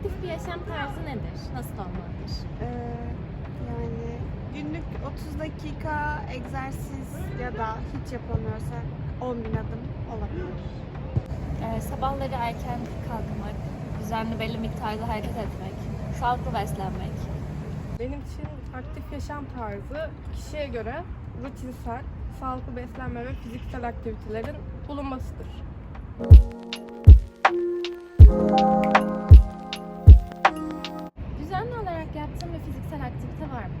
aktif bir yaşam tarzı nedir? Nasıl olmalıdır? Ee, yani günlük 30 dakika egzersiz ya da hiç yapamıyorsa 10 bin adım olabilir. Ee, sabahları erken kalkmak, düzenli belli miktarda hareket etmek, sağlıklı beslenmek. Benim için aktif yaşam tarzı kişiye göre rutinsel, sağlıklı beslenme ve fiziksel aktivitelerin bulunmasıdır. Müzik var mı?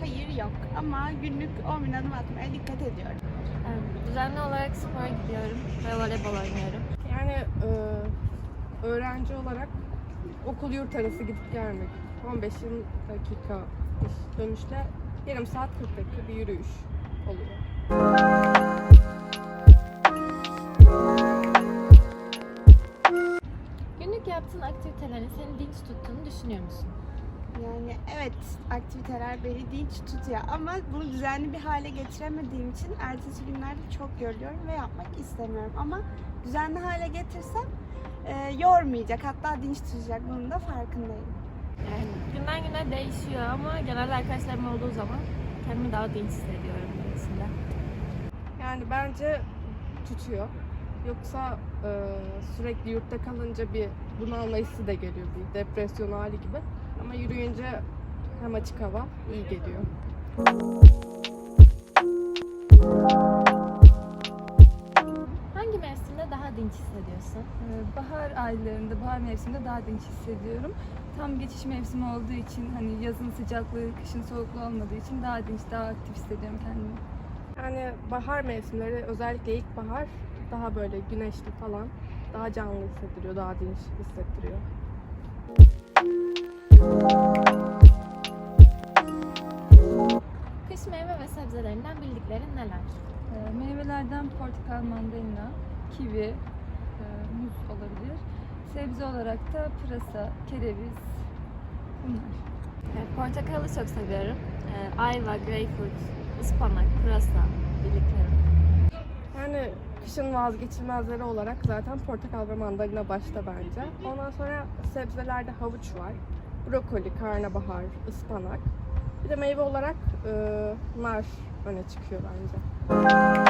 Hayır yok ama günlük 10 bin adım atmaya dikkat ediyorum. Ee, düzenli olarak spora gidiyorum ve voleybol oynuyorum. Yani e, öğrenci olarak okul yurt arası gidip gelmek 15-20 dakika iş dönüşte yarım saat 40 dakika bir yürüyüş oluyor. Günlük yaptığın aktivitelerin seni dinç tuttuğunu düşünüyor musun? Yani evet aktiviteler beni dinç tutuyor ama bunu düzenli bir hale getiremediğim için ertesi günlerde çok yoruluyorum ve yapmak istemiyorum. Ama düzenli hale getirsem e, yormayacak hatta dinç tutacak bunun da farkındayım. Yani günden güne değişiyor ama genelde arkadaşlarım olduğu zaman kendimi daha dinç hissediyorum içinde. Yani bence tutuyor. Yoksa e, sürekli yurtta kalınca bir bunalma hissi de geliyor. Bir depresyon hali gibi. Ama yürüyünce hem açık hava iyi geliyor. Hangi mevsimde daha dinç hissediyorsun? Ee, Bahar aylarında, bahar mevsiminde daha dinç hissediyorum. Tam geçiş mevsimi olduğu için hani yazın sıcaklığı, kışın soğukluğu olmadığı için daha dinç, daha aktif hissediyorum kendimi. Yani bahar mevsimleri özellikle ilkbahar daha böyle güneşli falan daha canlı hissettiriyor, daha dinç hissettiriyor. Kış meyve ve sebzelerinden bildiklerin neler? Ee, Meyvelerden portakal, mandalina, kivi, e, muz olabilir. Sebze olarak da pırasa, kereviz bunlar. Evet, portakalı çok seviyorum. Ee, ayva, greyfurt, ıspanak, pırasa bildiklerim. Yani kışın vazgeçilmezleri olarak zaten portakal ve mandalina başta bence. Ondan sonra sebzelerde havuç var. Brokoli, karnabahar, ıspanak. Bir de meyve olarak e, nar öne çıkıyor bence.